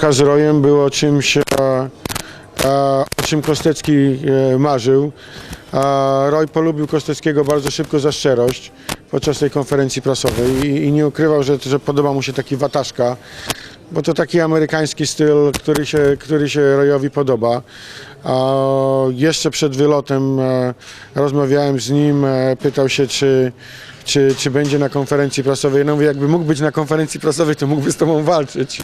walka z Rojem było czymś, e, e, o czym Kostecki e, marzył. A Roy polubił Kosteckiego bardzo szybko za szczerość podczas tej konferencji prasowej i, i nie ukrywał, że, że podoba mu się taki wataszka, bo to taki amerykański styl, który się, który się Royowi podoba. Jeszcze przed wylotem e, rozmawiałem z nim, e, pytał się, czy, czy, czy będzie na konferencji prasowej. No mówię, jakby mógł być na konferencji prasowej, to mógłby z tobą walczyć.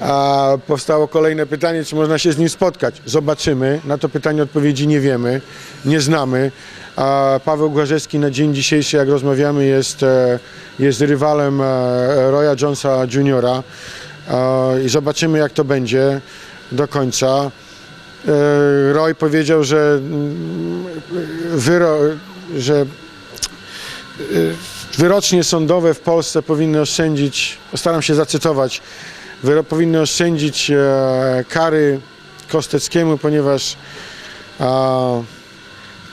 A powstało kolejne pytanie, czy można się z nim spotkać. Zobaczymy. Na to pytanie odpowiedzi nie wiemy, nie znamy. A Paweł Głażewski na dzień dzisiejszy, jak rozmawiamy, jest, e, jest rywalem Roya Jonesa Juniora. I zobaczymy, jak to będzie do końca. E, Roy powiedział, że mm, wyro, że e, wyrocznie sądowe w Polsce powinny oszczędzić, postaram się zacytować, wyro, powinny oszczędzić e, kary Kosteckiemu, ponieważ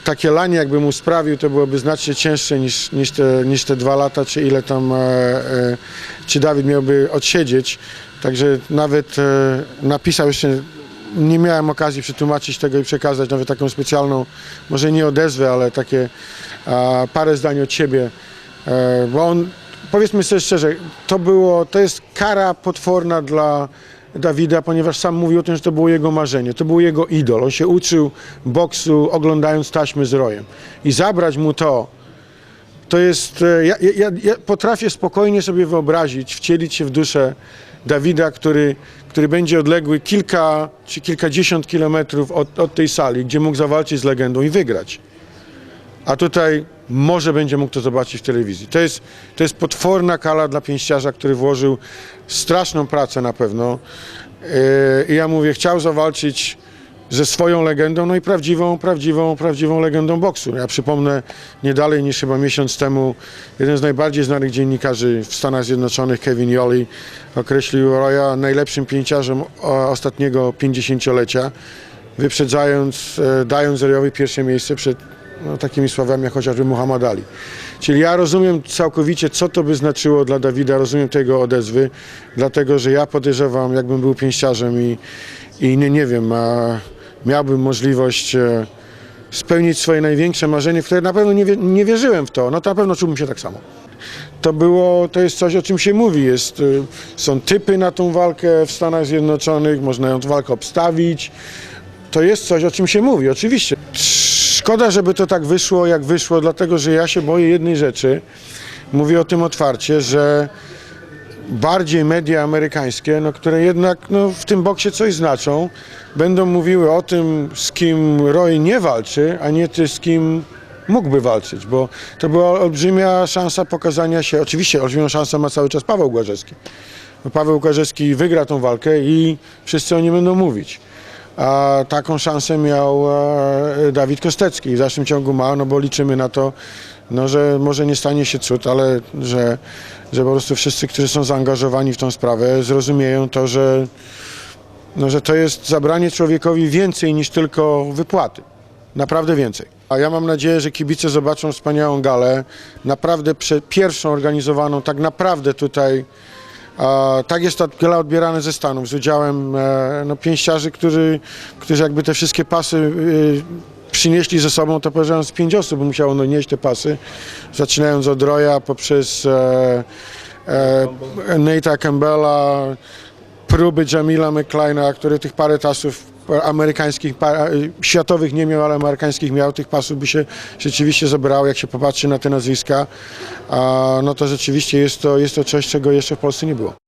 takie lanie jakby mu sprawił, to byłoby znacznie cięższe niż, niż, te, niż te dwa lata, czy ile tam, e, e, czy Dawid miałby odsiedzieć. Także nawet e, napisał jeszcze, nie miałem okazji przetłumaczyć tego i przekazać nawet taką specjalną, może nie odezwę, ale takie a, parę zdań od siebie, e, bo on, powiedzmy sobie szczerze, to było, to jest kara potworna dla Dawida, ponieważ sam mówił o tym, że to było jego marzenie, to był jego idol. On się uczył boksu oglądając taśmy z rojem. I zabrać mu to, to jest, e, ja, ja, ja potrafię spokojnie sobie wyobrazić, wcielić się w duszę Dawida, który, który będzie odległy kilka czy kilkadziesiąt kilometrów od, od tej sali, gdzie mógł zawalczyć z legendą i wygrać. A tutaj może będzie mógł to zobaczyć w telewizji. To jest, to jest potworna kala dla pięściarza, który włożył straszną pracę na pewno. Yy, I ja mówię, chciał zawalczyć ze swoją legendą, no i prawdziwą, prawdziwą, prawdziwą legendą boksu. Ja przypomnę, nie dalej niż chyba miesiąc temu, jeden z najbardziej znanych dziennikarzy w Stanach Zjednoczonych, Kevin Yoli, określił Roya najlepszym pięciarzem ostatniego 50-lecia, wyprzedzając, e, dając Royowi pierwsze miejsce przed no, takimi sławami jak chociażby Muhammad Ali. Czyli ja rozumiem całkowicie, co to by znaczyło dla Dawida, rozumiem tego odezwy, dlatego że ja podejrzewam, jakbym był pięściarzem i, i nie, nie wiem, a miałbym możliwość e, spełnić swoje największe marzenie, w które na pewno nie, nie wierzyłem w to, no to na pewno czułbym się tak samo. To było, to jest coś, o czym się mówi. Jest, y, są typy na tą walkę w Stanach Zjednoczonych, można ją walkę obstawić. To jest coś, o czym się mówi, oczywiście. Szkoda, żeby to tak wyszło, jak wyszło, dlatego że ja się boję jednej rzeczy. Mówię o tym otwarcie, że bardziej media amerykańskie, no, które jednak no, w tym boksie coś znaczą, będą mówiły o tym, z kim Roy nie walczy, a nie ty, z kim mógłby walczyć, bo to była olbrzymia szansa pokazania się, oczywiście olbrzymią szansę ma cały czas Paweł Głażewski. Bo Paweł Głażewski wygra tą walkę i wszyscy o nim będą mówić. A taką szansę miał e, Dawid Kostecki. W dalszym ciągu ma, no bo liczymy na to, no, że może nie stanie się cud, ale że, że po prostu wszyscy, którzy są zaangażowani w tą sprawę, zrozumieją to, że, no, że to jest zabranie człowiekowi więcej niż tylko wypłaty. Naprawdę więcej. A ja mam nadzieję, że kibice zobaczą wspaniałą galę, naprawdę pierwszą organizowaną tak naprawdę tutaj a, tak jest ta gala odbierana ze Stanów z udziałem e, no, pięściarzy, którzy, którzy jakby te wszystkie pasy y, przynieśli ze sobą, to powiedziałem z pięć osób musiało no, nieść te pasy, zaczynając od Roya poprzez e, e, Nate'a Campbella, próby Jamila McClaina, który tych parę tasów amerykańskich, pa- światowych nie miał, ale amerykańskich miał, tych pasów by się rzeczywiście zebrało, jak się popatrzy na te nazwiska, no to rzeczywiście jest to, jest to coś, czego jeszcze w Polsce nie było.